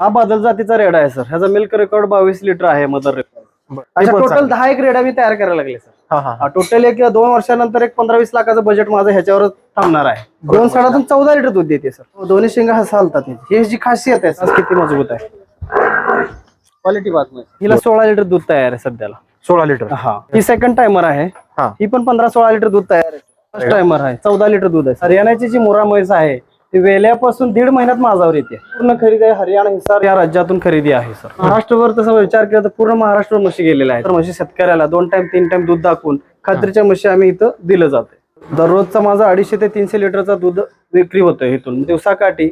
हा बादल जातीचा रेडा आहे सर. ह्याचा मिल्क रेकॉर्ड बावीस लिटर आहे मदर रेकॉर्ड टोटल. दहा एक रेडा मी तयार करायला लागले सर. हा, हा, हा. टोटल एक दोन वर्षानंतर एक पंधरा वीस लाखाचं बजेट माझं ह्याच्यावर थांबणार आहे. दोन साडातून चौदा लिटर दूध देते सर. दोन्ही शिंगा हालतात ह्याची. ही. जी खासियत आहे किती मजबूत आहे. क्वालिटी बात हिला सोळा लिटर दूध तयार आहे सध्याला सोळा लिटर हा. ही सेकंड टायमर आहे. हा. ही पण पंधरा सोळा लिटर दूध तयार आहे फर्स्ट टायमर आहे चौदा लिटर दूध आहे हरियाणाची जी मोरा म्हैस आहे ती वेल्यापासून दीड महिन्यात माझावर येते. पूर्ण खरेदी आहे हरियाणा हिसार या राज्यातून खरेदी आहे सर. महाराष्ट्रभर तसं विचार केला तर पूर्ण महाराष्ट्र म्हशी गेलेला आहे तर म्हशी शेतकऱ्याला दोन टाइम तीन टाइम दूध दाखवून खात्रीच्या म्हशी आम्ही इथं दिलं जाते दररोजचा माझा अडीचशे ते तीनशे लिटरचा दूध विक्री होतोय इथून. दिवसाकाठी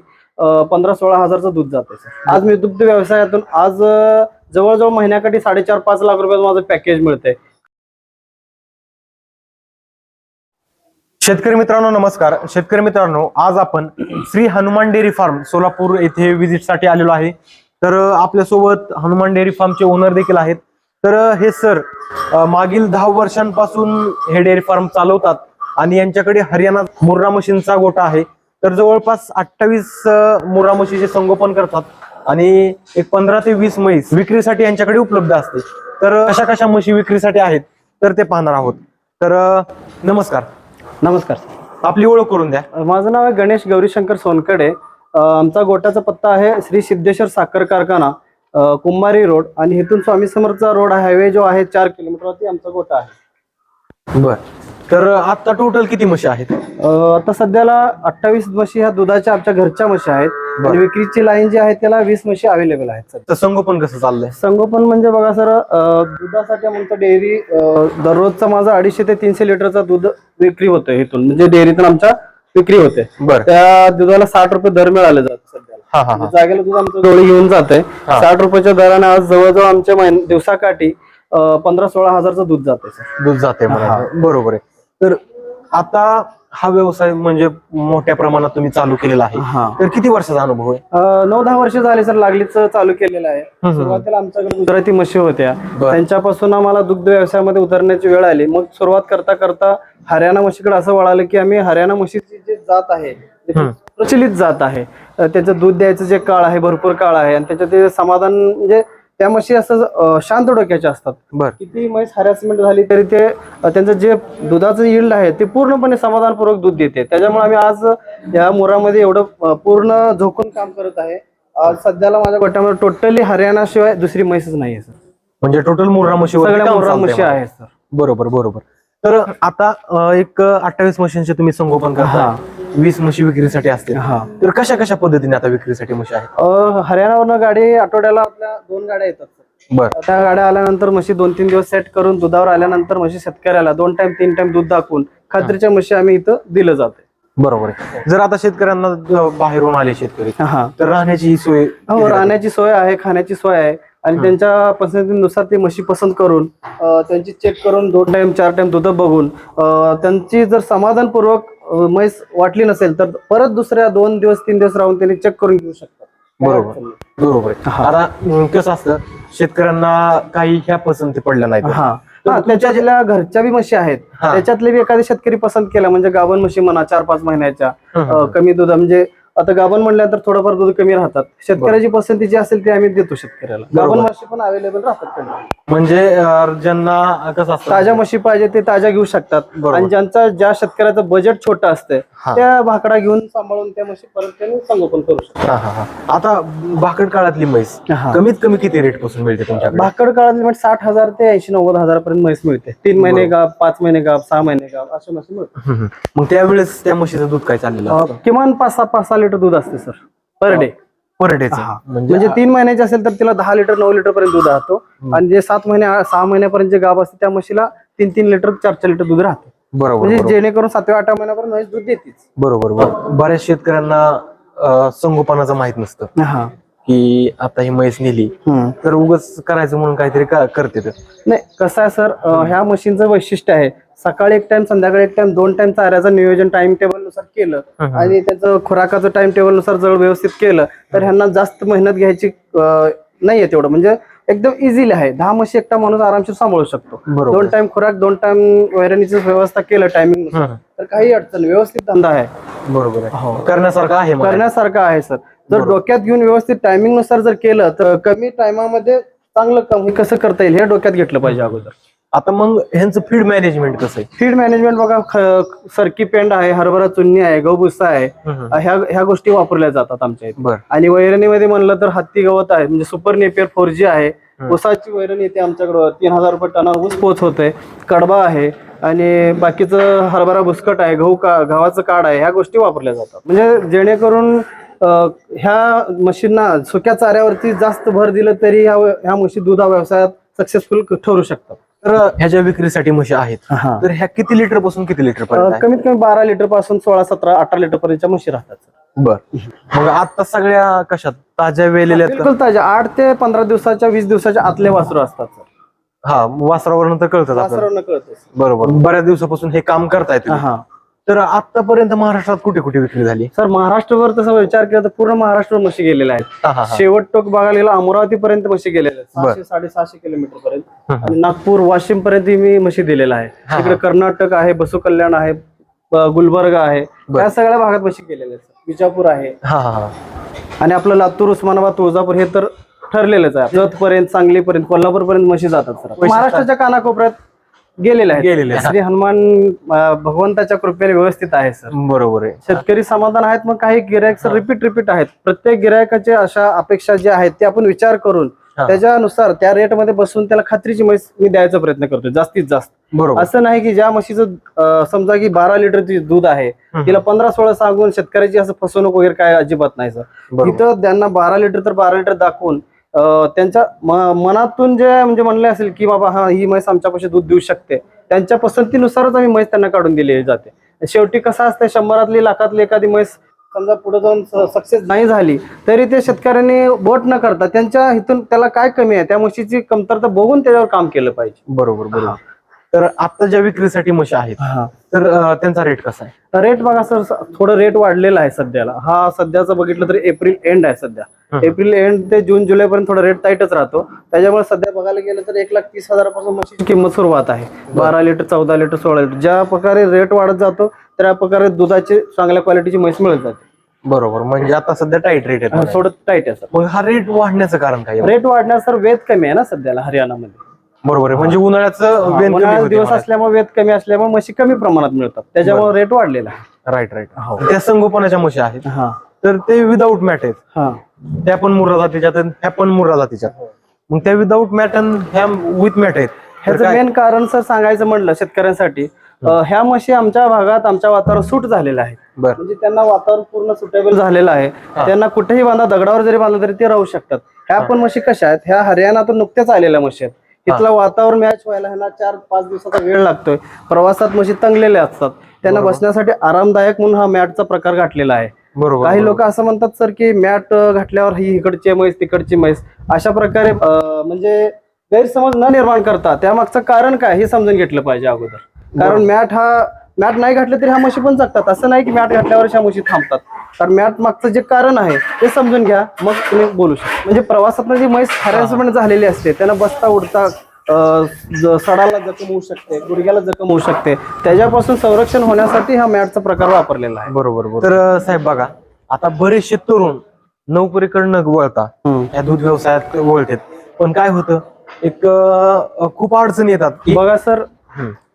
पंधरा सोळा हजारचं दूध जाते सर. आज मी दुग्ध व्यवसायातून आज जवळजवळ महिन्याकाठी साडेचार पाच लाख रुपयाचं माझं पॅकेज मिळतंय. शेतकरी मित्रांनो नमस्कार. शेतकरी मित्रांनो आज आपण श्री हनुमान डेअरी फार्म सोलापूर येथे व्हिजिटसाठी आलेलो आहे. तर आपल्यासोबत हनुमान डेअरी फार्मचे ओनर देखील आहेत. तर हे सर मागील दहा वर्षांपासून हे डेअरी फार्म चालवतात आणि यांच्याकडे हरियाणा मुर्रा मशीनचा गोटा आहे. तर जवळपास अठ्ठावीस मुर्रा मशीचे संगोपन करतात आणि एक पंधरा ते वीस म्हैस विक्रीसाठी यांच्याकडे उपलब्ध असते. तर कशा कशा म्हशी विक्रीसाठी आहेत? तर ते पाहणार आहोत. तर नमस्कार. नमस्कार सर. आपली ओळख करून द्या. माझं नाव आहे गणेश गौरीशंकर सोनकडे. अ, आमचा गोट्याचा पत्ता आहे श्री सिद्धेश्वर साखर कारखाना अ, कुंभारी रोड आणि इथून स्वामी समर्थचा रोड हायवे जो आहे चार किलोमीटरवरती आमचा गोटा आहे. बर. तर आता टोटल किती म्हशी आहेत? अ, आता सध्याला अठ्ठावीस म्हशी ह्या दुधाच्या आमच्या घरच्या म्हशी आहेत. बरं. आणि विक्रीची लाईन जी आहे त्याला वीस म्हशी अवेलेबल आहेत सर तर संगोपन कसं चाललंय? संगोपन म्हणजे बघा सर अ, दुधासाठी आमचं डेअरी अ, दररोजचा माझा अडीचशे ते तीनशे लिटरचा दूध विक्री होतोय इथून. म्हणजे डेअरीतून आमच्या विक्री होते. बर. त्या दुधाला साठ रुपये दर मिळाले जातात सध्याला. हा हा हा. म्हणजे जागेला दूध आमचं डोळी घेऊन जाते हा. साठ रुपयाच्या दराने आज जवळजवळ आमच्या महिन- दिवसाकाठी पंधरा सोळा हजारचं दूध जाते सर. दूध जाते. बरोबर आहे. तर आता हा व्यवसाय म्हणजे मोठ्या प्रमाणात तुम्ही चालू केलेला आहे. तर किती वर्षाचा अनुभव आहे? नऊ दहा वर्ष झाले सर लागलीच चालू केलेलं आहे. सुरुवातीला आमच्याकडे गुजराती म्हशी होत्या. त्यांच्यापासून आम्हाला दुग्ध व्यवसायामध्ये उतरण्याची वेळ आली. मग सुरुवात करता करता हरियाणा म्हशीकडे असं वळालं की आम्ही हरियाणा म्हशीची जे जात आहे. प्रचलित जात आहे. त्याचं दूध द्यायचं जे काळ आहे भरपूर काळ आहे. आणि त्याचं ते समाधान म्हणजे त्या म्हशी असं शांत डोक्याच्या असतात. बर. किती म्हैस हॅरॅसमेंट झाली तरी ते त्यांचं जे दुधाचं yield आहे ते पूर्णपणे समाधानपूर्वक दूध देते. त्याच्यामुळे आम्ही आज या मोरामध्ये एवढं पूर्ण झोकून काम करत आहे. सध्याला माझ्या गोट्यामध्ये टोटली हरियाणा शिवाय दुसरी म्हैसच नाही आहे सर. म्हणजे टोटल मुर्रा म्हशी सगळ्या मोरा म्हशी आहेत सर. बरोबर बरोबर. तर आता एक अठ्ठावीस म्हशींचे तुम्ही संगोपन करता वीस म्हशी विक्रीसाठी असतील. हा. तर कशा कशा पद्धतीने आता विक्रीसाठी म्हशी आहेत? अ, हरियाणावरनं गाडी आठवड्याला आपल्या दोन गाड्या येतात बर. त्या गाड्या आल्यानंतर म्हशी दोन तीन दिवस सेट करून दुधावर आल्यानंतर म्हशी शेतकऱ्याला दोन टाइम तीन टाइम दूध दाखवून खात्रीच्या म्हशी आम्ही इथं दिलं जाते बरोबर आहे. जर आता शेतकऱ्यांना अं, बाहेरून आले शेतकरी हा. तर राहण्याची ही सोय हो राहण्याची सोय आहे खाण्याची सोय आहे. आणि त्यांच्या पसंतीनुसार ती म्हशी पसंत करून त्यांची चेक करून दोन टाइम चार टाइम दूध बघून त्यांची जर समाधानपूर्वक म्हैस वाटली नसेल तर परत दुसऱ्या दोन दिवस तीन दिवस राहून त्यांनी चेक करून घेऊ शकतात. बरोबर. बरोबर. आता कसं असतं शेतकऱ्यांना काही ह्या पसंती पडल्या नाहीत. तुमच्या त्याच्यातल्या घरच्या बी म्हशी आहेत. त्याच्यातले बी एखादी शेतकरी पसंत केला म्हणजे गाभण म्हशी म्हणा चार पाच महिन्याच्या कमी दूध म्हणजे आता गाभण म्हणल्यानंतर थोडंफार दूध कमी राहतात शेतकऱ्याची पसंती जी असेल ती आम्ही देतो शेतकऱ्याला. गाभण म्हशी पण अवेलेबल राहतात त्यांना. म्हणजे अं, ज्यांना कसं असतं ताज्या म्हशी पाहिजे ते ताज्या घेऊ शकतात बरोबर. आणि ज्यांचा ज्या शेतकऱ्याचं बजेट छोटं असतं हा. त्या भाकडा घेऊन सांभाळून त्या म्हशी परत त्यांनी संगोपन करू शकतात हा, हा, हा. आता भाकड काळातली म्हैस हा. कमीत कमी किती रेटपासून मिळते तुमच्याकडे भाकड काळात म्हणजे साठ हजार ते ऐंशी नव्वद हजार पर्यंत म्हैस मिळते तीन महिने गाव पाच महिने गाव सहा महिने गाव अशा म्हशी हम्म, हम्म. मग त्यावेळेस त्या म्हशीचं दूध काय चाललेलं किमान पाच सहा पाच सहा लिटर दूध असते सर. पर डे पर डेचं म्हणजे तीन महिन्याची असेल तर तिला दहा लिटर नऊ लिटर पर्यंत दूध राहतो. आणि जे सात महिने सहा महिन्यापर्यंत जे गाव असते त्या म्हशीला तीन तीन लिटर चार चार लिटर दूध राहते. बरोबर म्हणजे. जेणेकरून सातव्या आठव्या महिन्यापर्यंत म्हैस दूध देतीच. बरोबर. बऱ्याच शेतकऱ्यांना संगोपनाचं माहीत नसतं. की आता ही म्हैस नेली हम्म. तर उगच करायचं म्हणून काहीतरी का- करते ते. नाही कसं आहे सर अं, ह्या मशीनचं वैशिष्ट्य आहे सकाळी एक टाइम संध्याकाळी एक टाइम दोन टाइम चाऱ्याचं नियोजन टाइम टेबलनुसार केलं हम्म. आणि त्याचं खुराकाचं टाइम टेबलनुसार जवळ व्यवस्थित केलं तर ह्यांना जास्त मेहनत घ्यायची नाहीये तेवढं म्हणजे एकदम इझिली आहे दहा म्हशी एकटा माणूस आरामशीर सांभाळू शकतो बरोबर दोन टाइम खुराक दोन टाइम वैरणीची व्यवस्था केलं टायमिंग हम्म. तर काही अडचण. व्यवस्थित धंदा आहे बरोबर आहे करण्यासारखं आहे मला. करण्यासारखं आहे सर जर डोक्यात घेऊन व्यवस्थित टायमिंगनुसार जर केलं तर कमी टायमामध्ये चांगलं काम हे कसं करता येईल हे डोक्यात घेतलं पाहिजे अगोदर. आता मग ह्यांचं फीड मॅनेजमेंट कसं आहे? फीड मॅनेजमेंट बघा सरकी पेंड आहे हरभरा चुन्नी आहे गहू आहे ह्या ह्या गोष्टी वापरल्या जातात आमच्या इथे. आणि वैरणीमध्ये म्हणलं तर हत्ती गवत आहे म्हणजे सुपर नेपियर फोर जी आहे. ऊसाची वैरण येते आमच्याकडं तीन हजार रुपये टनावर ऊस पोच होते कडबा आहे आणि बाकीचं हरभरा बुसकट आहे गहू का गव्हाचं काढ आहे ह्या गोष्टी वापरल्या जातात. म्हणजे जेणेकरून ह्या म्हशींना सुक्या चाऱ्यावरती जास्त भर दिलं तरी ह्या ह्या म्हशी दुधा व्यवसायात सक्सेसफुल ठरू शकतात. तर ह्याच्या विक्रीसाठी म्हशी आहेत तर ह्या किती लिटरपासून किती लिटर पर्यंत कमीत कमी बारा लिटरपासून सोळा सतरा अठरा लिटर पर्यंतच्या म्हशी राहतात बर. मग आता सगळ्या कशात? ताज्या वेलेल्या? बिलकुल ताज्या. आठ ते पंधरा दिवसाच्या वीस दिवसाच्या आतले वासरू असतात सर. हा वासरावरून तर कळतात कळतं बरोबर. बऱ्याच दिवसापासून हे काम करतायत. हा. तर आतापर्यंत महाराष्ट्रात कुठे कुठे विक्री झाली सर महाराष्ट्रभर तसा विचार केला तर पूर्ण महाराष्ट्र म्हशी गेलेल्या आहेत. शेवट टोक बघायला गेला अमरावती पर्यंत म्हशी गेलेल्या आहेत. सहाशे साडेसहाशे किलोमीटर पर्यंत. आणि नागपूर वाशिम पर्यंत मी म्हशी दिलेला आहे. इकडे कर्नाटक आहे बसू कल्याण आहे गुलबर्ग आहे. या सगळ्या भागात म्हशी गेलेल्या आहेत. विजापूर आहे आणि आपलं लातूर उस्मानाबाद तुळजापूर हे तर ठरलेलंच आहे जत पर्यंत सांगलीपर्यंत कोल्हापूर पर्यंत म्हशी जातात सर महाराष्ट्राच्या कानाकोपऱ्यात गेलेल्या आहेत गेलेले आहेत. श्री हनुमान अं, भगवंताच्या कृपेने व्यवस्थित आहे सर बरोबर आहे शेतकरी समाधान आहेत मग काही गिरायक सर रिपीट रिपीट आहेत प्रत्येक गिरायकाचे अशा अपेक्षा ज्या आहेत ते आपण विचार करून हा. त्याच्यानुसार त्या रेटमध्ये बसून त्याला खात्रीची म्हैस मी द्यायचा प्रयत्न करतो जास्तीत जास्त बरोबर असं नाही की ज्या म्हशीचं अं, समजा की बारा लिटर दूध आहे हम्म. तिला पंधरा सोळा सांगून शेतकऱ्याची असं फसवणूक वगैरे काय अजिबात नाही सर बरोबर. तिथं त्यांना बारा लिटर तर बारा लिटर दाखवून त्यांच्या मनातून जे म्हणजे म्हणले असेल की बाबा हा ही म्हैस आमच्यापाशी दूध देऊ शकते त्यांच्या पसंतीनुसारच आम्ही म्हैस त्यांना काढून दिली जाते. शेवटी कसं असतं शंभरातली लाखातली एखादी म्हैस समजा पुढे जाऊन सक्सेस नाही झाली तरी ते शेतकऱ्यांनी बोट न करता त्यांच्या इथून त्याला काय कमी आहे त्या म्हशीची कमतरता बघून त्याच्यावर काम केलं पाहिजे. बरोबर बरोबर. तर आता ज्या विक्रीसाठी म्हशी आहेत तर त्यांचा रेट कसा आहे? रेट बघा सर थोडं रेट वाढलेला आहे सध्याला. हा सध्याचं बघितलं तर एप्रिल एंड आहे सध्या. एप्रिल एंड ते जून जुलै पर्यंत थोडा रेट टाईटच राहतो. त्याच्यामुळे सध्या बघायला गेलं तर एक लाख तीस हजारापासून म्हशीची किंमत सुरुवात आहे. बारा लिटर चौदा लिटर सोळा लिटर. ज्या प्रकारे रेट वाढत जातो त्या प्रकारे दुधाची चांगल्या क्वालिटीची म्हैस मिळत जाते. बरोबर. म्हणजे आता सध्या टाईट रेट आहे थोडं टाईट आहे सर हा रेट वाढण्याचं कारण काय? रेट वाढण्यास सर वेद कमी आहे ना सध्याला हरियाणामध्ये. बरोबर आहे. म्हणजे उन्हाळ्याचं वेन कमी उन्हाळ्यात होते दिवस असल्यामुळे वेद कमी असल्यामुळे म्हशी कमी प्रमाणात मिळतात. त्याच्यामुळे रेट वाढलेला आहे. राईट राईट त्या संगोपनाच्या म्हशी आहेत. हा. तर ते विदाऊट मॅट आहेत. हा. त्या पण मुर्रा जातीच्या आहेत, ह्या पण मुर्रा जातीच्या मग त्या विदाऊट मॅट आणि ह्या विथ मॅट आहेत. तर ह्याचं काय- मेन कारण सर सांगायचं म्हणलं शेतकऱ्यांसाठी अं, ह्या म्हशी आमच्या भागात आमच्या वातावरण सूट झालेलं आहे बर. म्हणजे त्यांना वातावरण पूर्ण सुटेबल झालेलं आहे. त्यांना कुठेही बांधा दगडावर जरी बांधलं तरी ते राहू शकतात. ह्या पण म्हशी कशा आहेत? ह्या हरियाणातून नुकत्याच आलेल्या म्हशी आहेत. तिथलं वातावरण मॅच व्हायला ह्यांना चार पाच दिवसाचा वेळ लागतोय. प्रवासात म्हशी तंगलेल्या असतात. त्यांना बसण्यासाठी आरामदायक म्हणून हा मॅटचा प्रकार घातलेला आहे. बरोबर काही लोक असं म्हणतात सर की मॅट घातल्यावर ही इकडची म्हैस तिकडची म्हैस अशा प्रकारे म्हणजे गैरसमज न निर्माण करता त्यामागचं कारण काय हे समजून घेतलं पाहिजे अगोदर. कारण मॅट हा मॅट नाही घातले तरी ह्या म्हशी पण जगतात. असं नाही की मॅट घातल्यावर ह्या म्हशी थांबतात. कारण मॅट मागचं जे कारण आहे ते समजून घ्या. मग तुम्ही बोलू शकता. म्हणजे प्रवासात जी म्हैस हॅरेसमेंट झालेली असते त्यांना बसता उडता सडाला जखम होऊ शकते गुडघ्याला जखम होऊ शकते. त्याच्यापासून संरक्षण होण्यासाठी हा मॅटचा प्रकार वापरलेला आहे. बरोबर बरोबर. तर साहेब बघा आता बरेचसे तरुण नोकरीकडनं वळता. या दूध व्यवसायात वळतात. पण काय होतं? एक खूप अडचणी येतात. बघा सर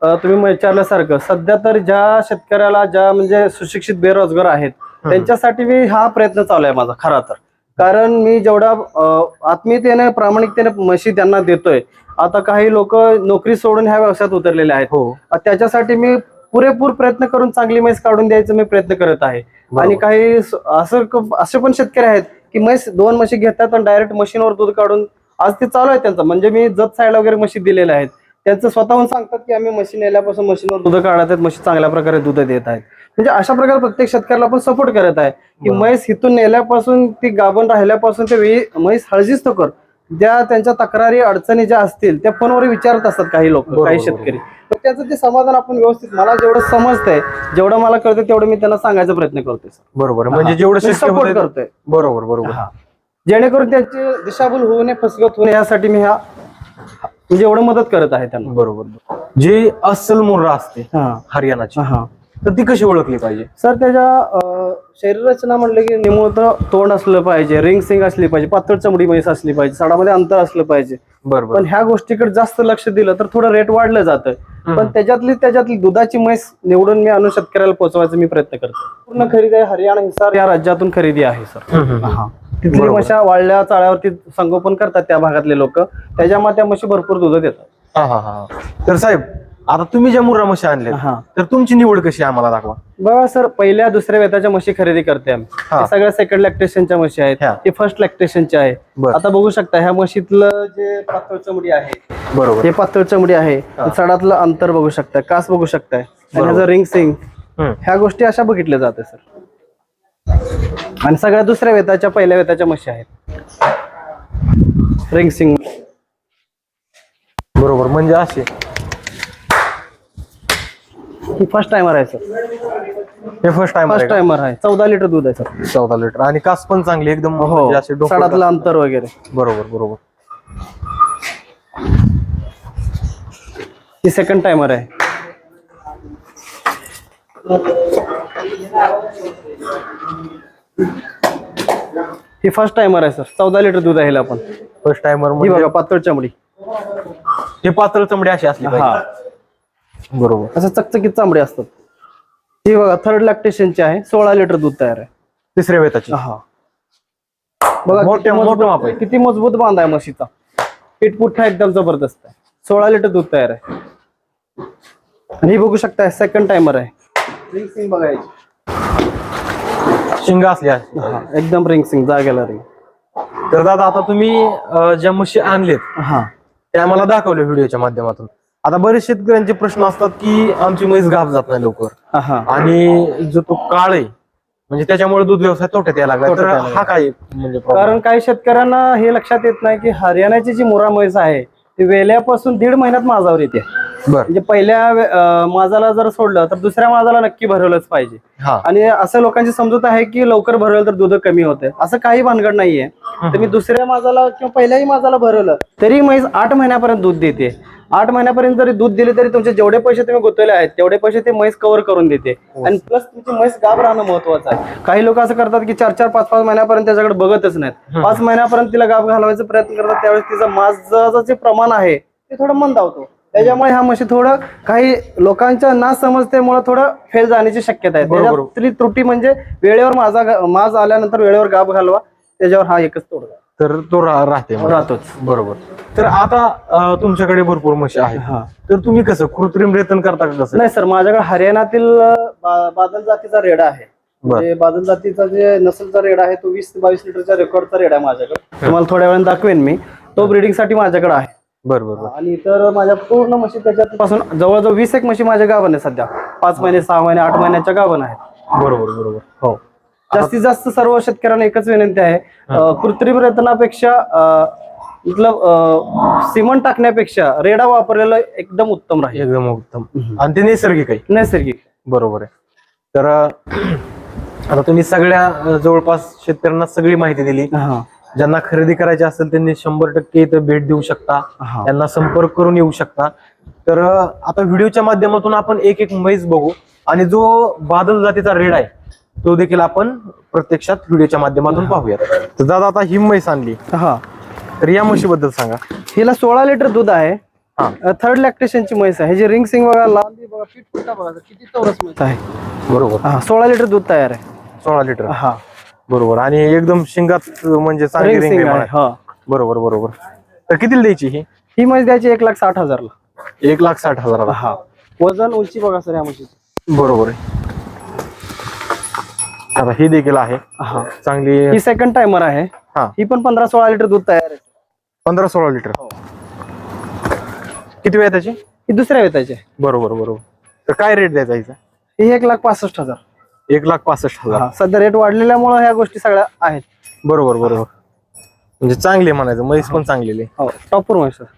तुम्ही विचारल्यासारखं सध्या तर ज्या शेतकऱ्याला ज्या म्हणजे सुशिक्षित बेरोजगार आहेत त्यांच्यासाठी मी हा प्रयत्न चालू आहे माझा खरा तर. कारण मी जेवढा आत्मीयतेने प्रामाणिकतेने म्हशी त्यांना देतोय आता काही लोक नोकरी सोडून ह्या व्यवसायात उतरलेले आहेत. हो. त्याच्यासाठी मी पुरेपूर प्रयत्न करून चांगली म्हैस काढून द्यायचं मी प्रयत्न करत आहे. आणि काही असं असे पण शेतकरी आहेत की म्हैस दोन म्हशी घेतात आणि डायरेक्ट मशीनवर दूध काढून आज ते चालू आहे त्यांचं. म्हणजे मी जत साईडला वगैरे म्हशी दिलेल्या आहेत. त्यांचं स्वतःहून सांगतात की आम्ही मशीन नेल्यापासून मशीनवर दूध काढत आहेत म्हशी चांगल्या प्रकारे दूध देत आहेत. म्हणजे अशा प्रकारे प्रत्येक शेतकऱ्याला आपण सपोर्ट करत आहे. की म्हैस इथून नेल्यापासून ती गाभण राहिल्यापासून ते वेळी म्हैस हळजीच कर. ज्या त्यांच्या तक्रारी अडचणी ज्या असतील त्या फोनवर विचारत असतात काही लोक काही शेतकरी. तर त्याचं ते समाधान आपण व्यवस्थित मला जेवढं समजतंय जेवढं मला कळतं तेवढं मी त्यांना सांगायचा प्रयत्न करतोय बरोबर. म्हणजे जेवढं सपोर्ट करतोय. बरोबर बरोबर. जेणेकरून त्यांची दिशाभूल होऊ नये फसगत होऊ नये यासाठी मी ह्या म्हणजे एवढं मदत करत आहे त्यांना. बरोबर. जे अस्सल मुर्रा असते हा. हरियाणाची हा. तर ती कशी ओळखली पाहिजे? सर त्याच्या अं, शरीररचना म्हणलं की निमुळत तोंड असलं पाहिजे रिंग सिंग असली पाहिजे पातळ चमडी म्हैस असली पाहिजे सडामध्ये अंतर असलं पाहिजे. बरोबर पण ह्या गोष्टीकडे जास्त लक्ष दिलं तर थोडं रेट वाढलं जातं. पण त्याच्यातली त्याच्यातली दुधाची म्हैस निवडून मी आणून शेतकऱ्याला पोहोचवायचा मी प्रयत्न करतो. पूर्ण खरेदी आहे हरियाणा हिसार या राज्यातून खरेदी आहे सर. हा. तिथली. म्हशा वाळल्या चाळ्यावरती संगोपन करतात त्या भागातले लोक. त्याच्यामुळे त्या म्हशी भरपूर दूध देतात. हा हा हा. तर साहेब आता तुम्ही ज्या मुर्रा म्हशी आणल्या हा. तर तुमची निवड कशी आहे आम्हाला दाखवा. बघा सर पहिल्या दुसऱ्या वेताच्या म्हशी खरेदी करते आम्ही. हा. सगळ्या सेकंड लॅक्टेशनच्या म्हशी आहेत. ते फर्स्ट लॅक्टेशनच्या आहे. बर. आता बघू शकता ह्या म्हशीतलं जे पातळ चमडी आहे बरोबर. हे पातळ चमडी आहे. सडातलं अंतर बघू शकताय कास बघू शकताय आणि बरोबर. ह्याचं रिंग सिंग हम्म. ह्या गोष्टी अशा बघितल्या जाते सर. आणि सगळ्या दुसऱ्या वेताच्या पहिल्या वेताच्या म्हशी आहेत. रिंग सिंग बरोबर म्हणजे असे. ही फर्स्ट टायमर आहे सर हे फर्स्ट टाइम फर्स्ट टायमर आहे. चौदा लिटर दूध आहे सर चौदा लिटर आणि कास पण चांगली एकदम हो. म्हणजे सडातलं अंतर वगैरे. बरोबर बरोबर. ही सेकंड टायमर आहे. ही फर्स्ट टायमर आहे सर चौदा लिटर दूध आहे हिला पण. फर्स्ट टाइमर ही बघा पातळ चमडी. हे पातळ चमडी अशी असली हा. पाहिजे. बरोबर. असं चकचकीत चांबडी असतात. ही बघा थर्ड लॅक्टेशनची आहे. सोळा लिटर दूध तयार आहे. तिसऱ्या वेताची. हा. बघा किती मजबूत- मोठं माप आहे. किती मजबूत बांध आहे म्हशीचा. पीठपुठ्ठा एकदम जबरदस्त आहे. सोळा लिटर दूध तयार आहे. आणि ही बघू शकताय सेकंड टायमर आहे. रिंग सिंग बघायची. शिंगा असली अशी. हा एकदम रिंग सिंग जागेला रिंग तर दादा आता तुम्ही अं, ज्या म्हशी आणलेत हा. ते आम्हाला दाखवले व्हिडिओच्या माध्यमातून. आता बरेच शेतकऱ्यांचे प्रश्न असतात की आमची म्हैस गाभ जात नाही लवकर. आणि जो तो काळ आहे म्हणजे त्याच्यामुळे दूध व्यवसाय तोट्यात यायला लागला. तर हा काय म्हणजे? कारण काही शेतकऱ्यांना हे लक्षात येत नाही की हरियाणाची जी मुरा म्हैस आहे ती वेल्यापासून दीड महिन्यात माझावर येते. म्हणजे पहिल्या माझाला जर सोडलं तर दुसऱ्या माझाला नक्की भरवलंच पाहिजे. आणि असं लोकांची समजूत आहे की लवकर भरवलं तर दूध कमी होते. असं काही भानगड नाहीये. तर मी दुसऱ्या माझाला किंवा पहिल्याही माझाला भरवलं तरी म्हैस आठ महिन्यापर्यंत दूध देते. आठ महिन्यापर्यंत जरी दूध दिले तरी तुमचे जेवढे पैसे तुम्ही गुंतवले आहेत तेवढे पैसे ते म्हैस कव्हर करून देते. आणि प्लस तुमची म्हैस गाभ राहणं महत्वाचं आहे. काही लोक असं करतात की चार चार पाच पाच महिन्यापर्यंत त्याच्याकडे बघतच नाहीत. पाच महिन्यापर्यंत तिला गाभ घालवायचा प्रयत्न करतात त्यावेळेस तिचं माझं जे प्रमाण आहे ते थोडं मंदावतो त्याच्यामुळे ह्या म्हशी थोडं काही लोकांच्या ना समजतेमुळे थोडं फेल जाण्याची शक्यता आहे. त्याच्यातली त्रुटी म्हणजे वेळेवर माझा माज आल्यानंतर वेळेवर गाभ घालवा त्याच्यावर हा एकच तोडगा. तर तो रा- राहते. राहतोच बरोबर. तर आता अं, तुमच्याकडे भरपूर म्हशी आहेत. हा. तर तुम्ही कसं कृत्रिम रेतन करता का कसं? नाही सर माझ्याकडे हरियाणातील अं, बा- बादल जातीचा रेडा आहे. बर. म्हणजे बादल जातीचा जे नसलचा रेडा आहे तो वीस ते बावीस लिटरच्या रेकॉर्डचा रेडा आहे माझ्याकडे. तुम्हाला थोड्या वेळाने दाखवेन मी. तो ब्रिडिंगसाठी माझ्याकडे आहे. बर बर बर. आणि इतर माझ्या पूर्ण म्हशी त्याच्यात पासून जवळजवळ वीस एक म्हशी माझ्या गावाने सध्या. पाच महिने सहा महिने आठ महिन्याच्या गावन आहेत. बरोबर बरोबर. हो. जास्तीत जास्त सर्व शेतकऱ्यांना एकच विनंती आहे. कृत्रिम रेतनापेक्षा मतलब सिमेंट टाकण्यापेक्षा रेडा वापरलेलं एकदम उत्तम राहील. एकदम उत्तम. आणि ते नैसर्गिक आहे. नैसर्गिक. बरोबर आहे. तर आता तुम्ही सगळ्या जवळपास शेतकऱ्यांना सगळी माहिती दिली. ज्यांना खरेदी करायची असेल त्यांनी शंभर टक्के इथं भेट देऊ शकता. त्यांना संपर्क करून येऊ शकता. तर आता व्हिडिओच्या माध्यमातून आपण एक एक म्हैस बघू. आणि जो बादल जातीचा रेड आहे तो देखील आपण प्रत्यक्षात व्हिडिओच्या माध्यमातून पाहूयात. तर दादा आता ही म्हैस आणली. हा. तर या म्हशीबद्दल सांगा. हिला सोळा लिटर दूध आहे. हा. थर्ड लॅक्टेशनची म्हैस आहे. ह्याची रिंग सिंग बघा लांबी बघा पीठ फुटा बघा किती चौरस म्हैस आहे. बरोबर. हा सोळा लिटर दूध तयार आहे. सोळा लिटर. हा. बरोबर. आणि एकदम शिंगात अं, म्हणजे चांगली रिंग रिंग सिंग आहे आहे म्हणा. हा. बरोबर बरोबर. तर कितीला द्यायची ही? ही म्हैस द्यायची एक लाख साठ हजारला. एक लाख साठ हजाराला. हा. वजन उंची बघा सर या म्हशीची. बरोबर आहे. आता ही देखील आहे. हा. चांगली ही सेकंड टायमर आहे. हा. ही पण पंधरा सोळा लिटर दूध तयार आहे. पंधरा सोळा लिटर किती वेळ त्याची ही दुसऱ्या वेताची आहे. बरोबर बरोबर. तर काय रेट द्यायचा हिचा? ही एक लाख पासष्ट हजार. एक लाख पासष्ट हजार. हा, सध्या रेट वाढलेल्यामुळे ह्या गोष्टी सगळ्या आहेत. बरोबर बरोबर. म्हणजे चांगली आहे म्हणायचं. म्हैस पण चांगलेली आहे. हो टॉपर म्हैस आहे.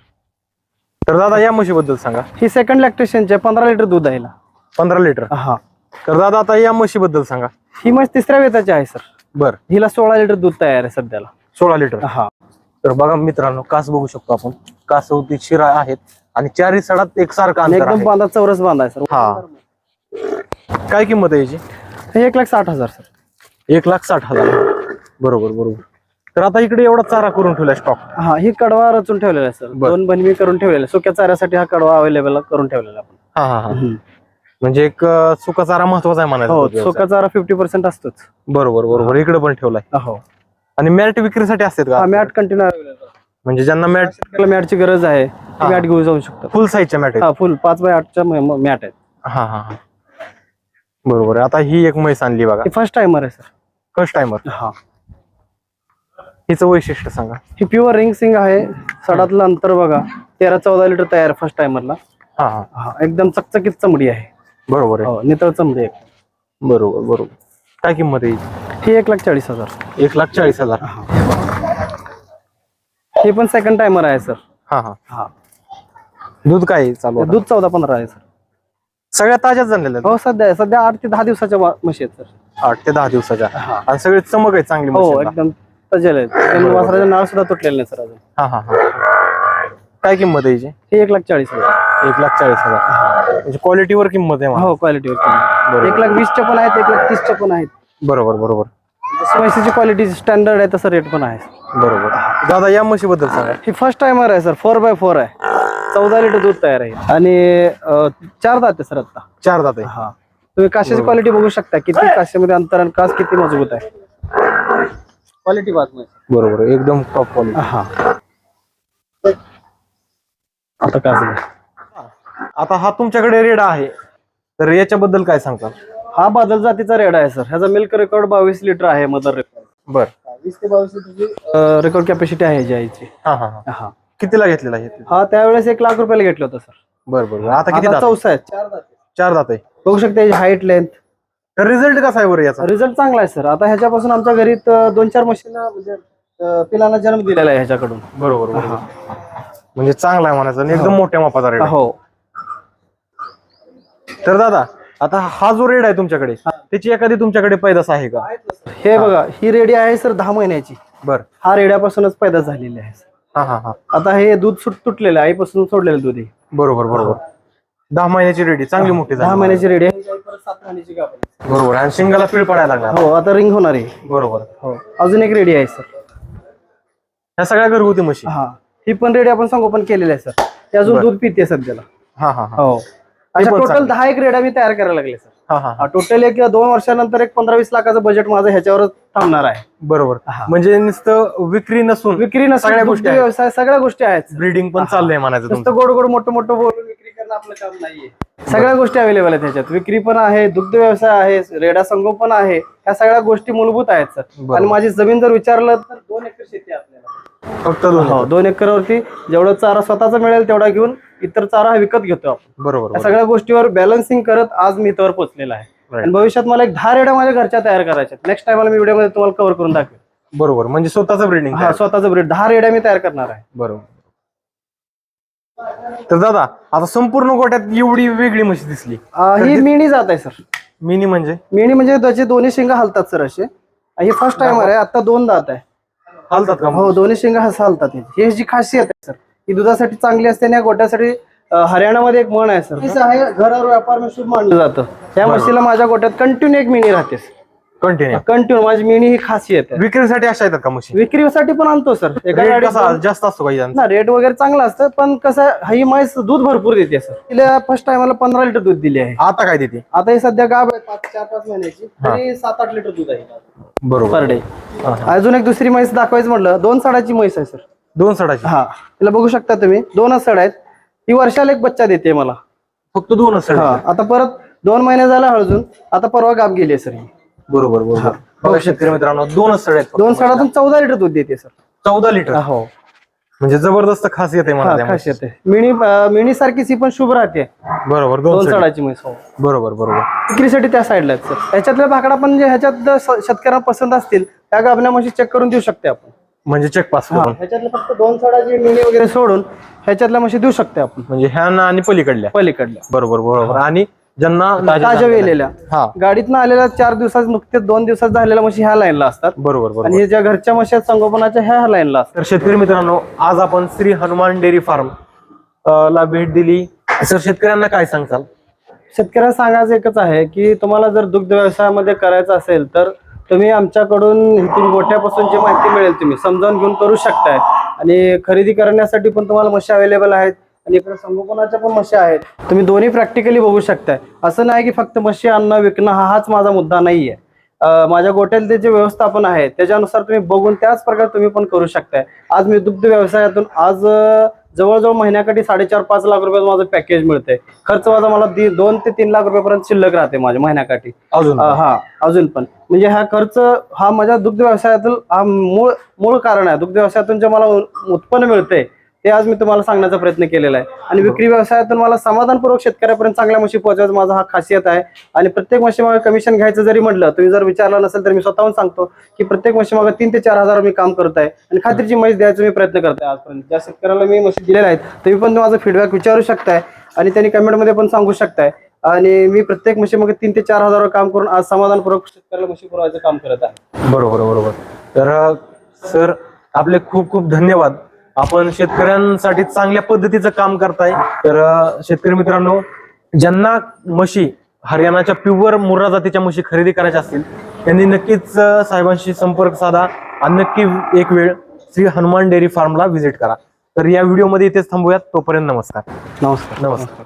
तर दादा या म्हशीबद्दल सांगा. ही सेकंड लॅक्टेशनची पंधरा लिटर दूध आहे हिला. पंधरा लिटर हा. तर दादा आता या म्हशीबद्दल सांगा. ही म्हैस तिसऱ्या वेताची आहे सर. बर. हिला सोळा लिटर दूध तयार आहे सध्याला. सोळा लिटर? हा. तर बघा मित्रांनो कास बघू शकतो आपण. कासवती शिरा आहेत आणि चारही सडात एकसारखा आणि अंतर एकदम आहे. बांधा चौरस बांधा आहे सर. हा. काय किंमत आहे याची? हे एक लाख साठ हजार सर. एक लाख साठ हजार. बरोबर बरोबर. तर आता इकडे एवढा चारा करून ठेवला स्टॉक हा ही कडवा रचून ठेवलेला आहे सर. बर. दोन बनवी करून ठेवलेला. आहे. सुक्या चाऱ्यासाठी हा कडवा अवेलेबल करून ठेवलेला आहे आपण. हा हा हा. म्हणजे एक सुका चारा महत्त्वाचा आहे म्हणायचं हो. सुका चारा फिफ्टी पर्सेंट असतोच. बरोबर बरोबर. इकडे पण ठेवलाय. हो. आणि मॅट विक्रीसाठी असतात का? हा मॅट कंटिन्यू म्हणजे ज्यांना मॅट मॅटची गरज आहे मॅट घेऊन जाऊ शकतो फुल साईजच्या मॅट हा फुल पाच बाय आठच्या मॅट आहेत. हा हा हा. बरोबर. आता ही एक म्हैस आणली बघा. फर्स्ट टाइमर आहे सर फर्स्ट टाइमर हा. हिचं वैशिष्ट्य सांगा. ही प्युअर रिंग सिंग आहे. सडातलं अंतर बघा. तेरा चौदा लिटर तयार फर्स्ट टाइमरला हा. हा एकदम चकचकीत चमडी आहे. बरोबर आहे. हो आहे बरोबर बरोबर. काय किंमत आहे? ही एक लाख चाळीस हजार. एक लाख चाळीस हजार. हे. पण सेकंड टाइमर आहे सर हा हा. हा. दूध काय आहे? चालू आता? दूध चौदा पंधरा आहे सर सगळ्या ताज्याच झालेल्या आहेत. हो सध्या सध्या आठ ते दहा दिवसाच्या वा- म्हशी आहेत सर आठ ते दहा दिवसाच्या. हा. आणि सगळे चमक आहे चांगली हो. एकदम तजेल आहेत. एकदम वासराचे नाळ सुद्धा तुटलेले नाही सर अजून. हा हा हा. काय किंमत आहे हे एक लाख चाळीस हजार. एक लाख चाळीस हजार. म्हणजे क्वालिटीवर किंमत आहे. हो क्वालिटीवर बरोबर. एक लाख वीसच्या पण आहेत एक लाख तीसच्या पण आहेत. बरोबर बरोबर. म्हशीची क्वालिटी स्टँडर्ड आहे तसं रेट पण आहे. बरोबर. दादा या म्हशीबद्दल सांगा. ही फर्स्ट टाइमर आहे सर फोर बाय फोर आहे. चौदा लिटर दूध तयार आहे. आणि चार दात आहे सर आता चार दात आहे. हा. तुम्ही काशाची क्वालिटी बघू शकता. किती काशामध्ये अंतर आणि कास किती मजबूत आहे. क्वालिटी बात नाही. बरोबर. एकदम टॉप क्वालिटी हा. आता कास. आता हा तुमच्याकडे रेडा आहे. तर याच्याबद्दल काय सांगता? हा बादल जातीचा रेड आहे सर. ह्याचा मिल्क रेकॉर्ड बावीस लिटर आहे मदर रेकॉर्ड बर. वीस ते बावीस लिटरची रेकॉर्ड कॅपॅसिटी आहे आईची. हा हा हा. हा. कितीला घेतलेला आहे? हा त्यावेळेस एक लाख रुपयाला घेतलं होतं सर. बर बर. आता किती दात चौसा आहे चार दात आहे. चार दात आहे. बघू शकता याची हाईट लेंथ तर रिझल्ट कसा आहे बरं याचा? रिझल्ट चांगला आहे सर. आता ह्याच्यापासून आमच्या घरी त- दोन चार मशीन म्हणजे अं, पिलांना जन्म दिलेला आहे ह्याच्याकडून. बरोबर बरोबर. म्हणजे चांगला आहे म्हणायचं आणि एकदम मोठ्या मापाचा रेड हो. तर दादा आता हा जो रेड आहे तुमच्याकडे त्याची एखादी तुमच्याकडे पैदास आहे का? हे बघा ही रेडी आहे सर दहा महिन्याची. बर. हा रेड्यापासूनच पैदा झालेली आहे sir. हा हा हा. आता हे दूध सुट तुटलेलं आहे आईपासून सोडलेलं दूध आहे. बरोबर बरोबर. दहा महिन्याची रेडी चांगली मोठी दहा झाली महिन्याची रेडी आहे. बरोबर आणि शिंगाला पीळ पडायला लागला हो आता रिंग होणार आहे. बरोबर. हो अजून एक रेडी आहे सर. ह्या सगळ्या घरगुती म्हशी. हा ही पण रेडी आपण संगोपन केलेली आहे सर. ते अजून दूध पिते सध्याला. हा हा हा. हो. पण टोटल. दहा एक रेड्या मी तयार करायला लागले सर हा हा हा. टोटल एक दोन वर्षानंतर एक पंधरा वीस लाखाचं बजेट माझं ह्याच्यावरच थांबणार आहे. बरोबर. म्हणजे नुसतं विक्री नसून विक्री नसल्या सगळ्या गोष्टी. व्यवसाय सगळ्या गोष्टी आहेत ब्रीडिंग पण चाललंय म्हणायचं नुसतं गोड गोड मोठं मोठं बोलून विक्री करणं आपलं काम नाहीये. सगळ्या गोष्टी अवेलेबल आहेत ह्याच्यात. विक्री पण आहे दुग्ध व्यवसाय आहे रेडा संगोपन आहे ह्या सगळ्या गोष्टी मूलभूत आहेत सर. आणि माझी जमीन जर विचारलं तर दोन एकर शेती आपल्याला. फक्त हो दोन एकरवरती जेवढं चारा स्वतःचा मिळेल तेवढा घेऊन इतर चारा हा विकत घेतो आपण. बरोबर या. सगळ्या गोष्टीवर बॅलन्सिंग करत आज मी इथवर पोहोचलेला आहे. आणि भविष्यात मला एक दहा रेड्या माझ्या घरच्या तयार करायच्या नेक्स्ट टाइमला मी व्हिडिओमध्ये तुम्हाला कव्हर करून दाखवेन. बरोबर म्हणजे स्वतःच ब्रीडिंग हा स्वतःचा ब्रीड दहा रेड्या मी तयार करणार आहे. बरोबर. तर दादा आता संपूर्ण गोट्यात एवढी वेगळी म्हशी दिसली. अं, ही मिनी जात आहे सर. मिनी म्हणजे? मिनी म्हणजे त्याचे दोन्ही शिंग हलतात सर असे. ही फर्स्ट टाइमर आहे आता दोन दात आहे. हालतात का हो दोन्ही शिंग हस हलतात. हे. ही जी खासियत आहे सर. ही दुधासाठी चांगली असते आणि या गोट्यासाठी हरियाणामध्ये एक म्हण आहे सर. तीच आहे घरावर व्यापार में शुभ मानलं जातं. त्या म्हशीला माझ्या गोट्यात कंटिन्यू एक मिनी राहते कंटिन्यू कंटिन्यू माझी मिनी ही खासियत आहे. विक्रीसाठी अशा येतात का म्हशी? विक्रीसाठी पण आणतो सर. एका जास्त असतो काही ना रेट वगैरे चांगला असतं पण कसं ही म्हैस दूध भरपूर देते सर. तिला फर्स्ट टाइमला पंधरा लिटर दूध दिले आहे. आता काय देते? आता ही सध्या गाब आहे पाच चार पाच महिन्याची. तरी सात आठ लिटर दूध आहे. बरोबर. पर डे अजून एक दुसरी म्हैस दाखवायचं म्हटलं दोन साडाची म्हैस आहे सर. दोन सडाची हा. तिला बघू शकता तुम्ही. दोनच सड आहेत. ही वर्षाला एक बच्चा देते मला. फक्त दोनच सड हा. आता परत दोन महिने झाला हळजून. आता परवा गाब गेली आहे सर ही. बरोबर बरोबर. बघा शेतकरी मित्रांनो दोनच सड आहेत फक्त. दोन सडातून चौदा लिटर दूध देते सर. चौदा लिटर? हो म्हणजे जबरदस्त खासियत आहे मला मिनी मिनी सारखीच ही पण शुभ राहते. बरोबर दोन दोन सड. सडाची म्हैस हो. बरोबर बरोबर. विक्रीसाठी त्या साईडला आहेत सर. ह्याच्यातल्या भाकडा पण जे ह्याच्यात शेतकऱ्यांना पसंत असतील त्या गाभण्या म्हशी चेक करून देऊ शकते आपण. म्हणजे चेक पास करून. ह्याच्यातले फक्त दोन सडाची मिनी वगैरे सोडून ह्याच्यातल्या म्हशी देऊ शकते आपण. म्हणजे ह्या ना आणि पलीकडल्या. पलीकडल्या. बरोबर बरोबर. आणि ज्यांना ताज्या वेलेल्या हा. गाडीतनं आलेल्या चार दिवसात नुकतेच दोन दिवसात झालेल्या म्हशी ह्या लाईनला असतात. बरोबर बरोबर. आणि हे ज्या घरच्या म्हशी आहेत संगोपनाच्या ह्या लाईनला असतात. तर शेतकरी मित्रांनो आज आपण श्री हनुमान डेअरी फार्म ला भेट दिली. सर शेतकऱ्यांना काय सांगताल? शेतकऱ्यांना सांगायचं एकच आहे की तुम्हाला जर दुग्ध व्यवसायामध्ये करायचं असेल तर तुम्ही आमच्याकडून इथून गोठ्यापासून जी माहिती मिळेल तुम्ही समजावून घेऊन करू शकताय. आणि खरेदी करण्यासाठी पण तुम्हाला मशी अवेलेबल आहेत आणि इकडे संगोपनाच्या पण मशी आहेत. तुम्ही दोन्ही प्रॅक्टिकली बघू शकताय. असं नाही की फक्त मशी आणणं विकणं हा हाच माझा मुद्दा नाही आहे माझ्या गोट्यात जे व्यवस्थापन आहे त्याच्यानुसार तुम्ही बघून त्याच प्रकारे तुम्ही पण करू शकताय. आज मी दुग्ध व्यवसायातून आज जवळजवळ महिन्याकाठी साडेचार पाच लाख रुपयाचं माझं पॅकेज मिळतंय. खर्च माझा मला दोन ते तीन लाख रुपयापर्यंत शिल्लक राहते माझ्या महिन्याकाठी अजून हा अजून पण. म्हणजे हा खर्च हा माझ्या दुग्ध व्यवसायातील हा मूळ मूळ कारण आहे. दुग्ध व्यवसायातून जे मला उत्पन्न मिळते ते आज मी तुम्हाला सांगण्याचा प्रयत्न केलेला आहे. आणि विक्री व्यवसायातून मला समाधानपूर्वक शेतकऱ्यापर्यंत चांगल्या म्हशी पोहोचायचा माझा हा खासियत आहे. आणि प्रत्येक म्हशीमागे कमिशन घ्यायचं जरी म्हटलं तुम्ही जर विचारलं नसेल तर मी स्वतःहून सांगतो की प्रत्येक म्हशीमागे तीन ते चार हजार मी काम करत आहे. आणि खात्रीची म्हैस द्यायचा मी प्रयत्न करत आहे आजपर्यंत. ज्या शेतकऱ्याला मी म्हशी दिलेल्या आहेत तुम्ही पण माझा फीडबॅक विचारू शकताय. आणि त्यांनी कमेंटमध्ये पण सांगू शकताय. आणि मी प्रत्येक म्हशीमागे तीन ते चार हजारावर काम करून आज समाधानपूर्वक शेतकऱ्याला म्हशी पुरवायचं काम करत आहे. बरोबर बरोबर. तर सर आपले खूप खूप धन्यवाद. आपण शेतकऱ्यांसाठी चांगल्या पद्धतीचं काम करताय. तर शेतकरी मित्रांनो ज्यांना म्हशी हरियाणाच्या प्युअर मुर्रा जातीच्या म्हशी खरेदी करायच्या असतील त्यांनी नक्कीच साहेबांशी संपर्क साधा आणि नक्की एक वेळ श्री हनुमान डेअरी फार्मला व्हिजिट करा. तर या व्हिडिओमध्ये इथेच थांबूयात. तोपर्यंत नमस्कार. नमस्कार. नमस्कार.